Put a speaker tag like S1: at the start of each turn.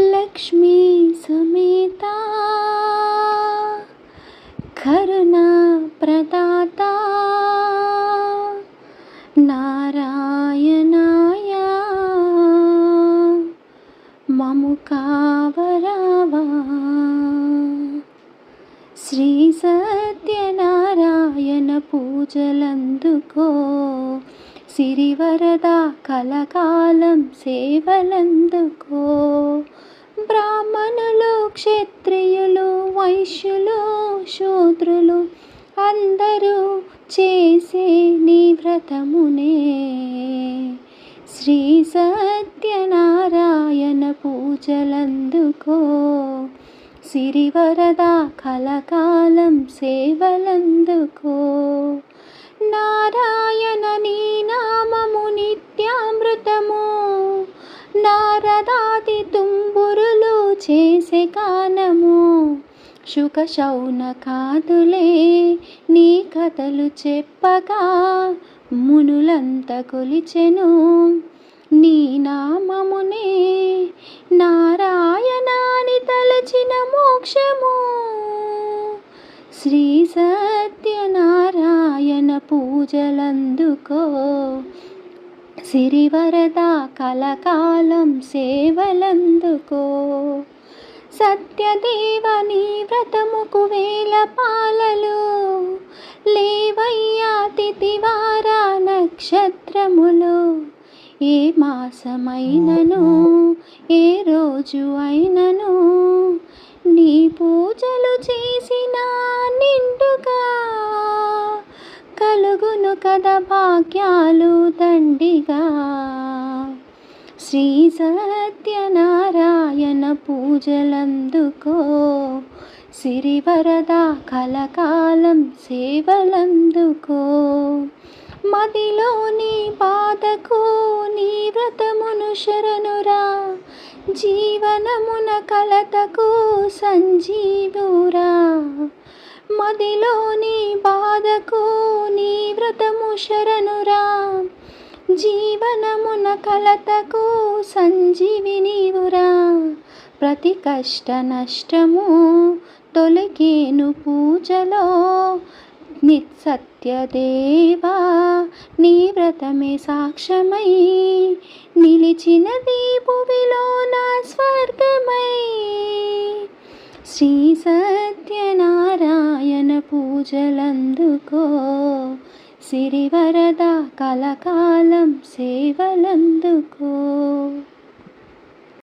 S1: లక్ష్మీ సమేత కరుణా ప్రదాత నారాయణాయ మము కావరావా శ్రీ సత్యనారాయణ పూజలందుకో సిరివరద కలకాలం సేవలందుకో. బ్రాహ్మణులు క్షత్రియులు వైశ్యులు శూద్రులు అందరూ చేసే నీ వ్రతమునే. శ్రీ సత్యనారాయణ పూజలందుకో. సిరివరద కలకాలం సేవలందుకో. చేసే కానము శుక శౌన కాదులే. నీ కథలు చెప్పగా మునులంత కొలిచెను. నీ నామమునే నారాయణాని తలచిన మోక్షము. శ్రీ సత్యనారాయణ పూజలందుకో. సిరివరద కలకాలం సేవలందుకో. సత్యదేవని వ్రతముకు వేల పాలలు లేవయ్యా తిథివార నక్షత్రములు. ఏ మాసమైనను ఏ రోజు అయినను నీ పూజలు చేసిన నిండుగా కలుగును కదా భాగ్యాలు దండిగా. శ్రీ సత్యనారాయణ పూజలందుకో. సిరివరద కలకాలం సేవలందుకో. మదిలోని బాధకు నీ వ్రతమును శరణురా. జీవనమున కలతకు సంజీవురా. మదిలోని బాధకు నీ వ్రతము శరణురా. జీవనమున కలతకు సంజీవి నీవురా. ప్రతి కష్ట నష్టము తొలగేను పూజలో. నిత్సత్యదేవా నీ వ్రతమే సాక్ష్యమై. నిలిచిన దీపువిలో నా స్వర్గమై. శ్రీ సత్యనారాయణ పూజలందుకో. సిరివరద కలకాలం సేవలందుకో.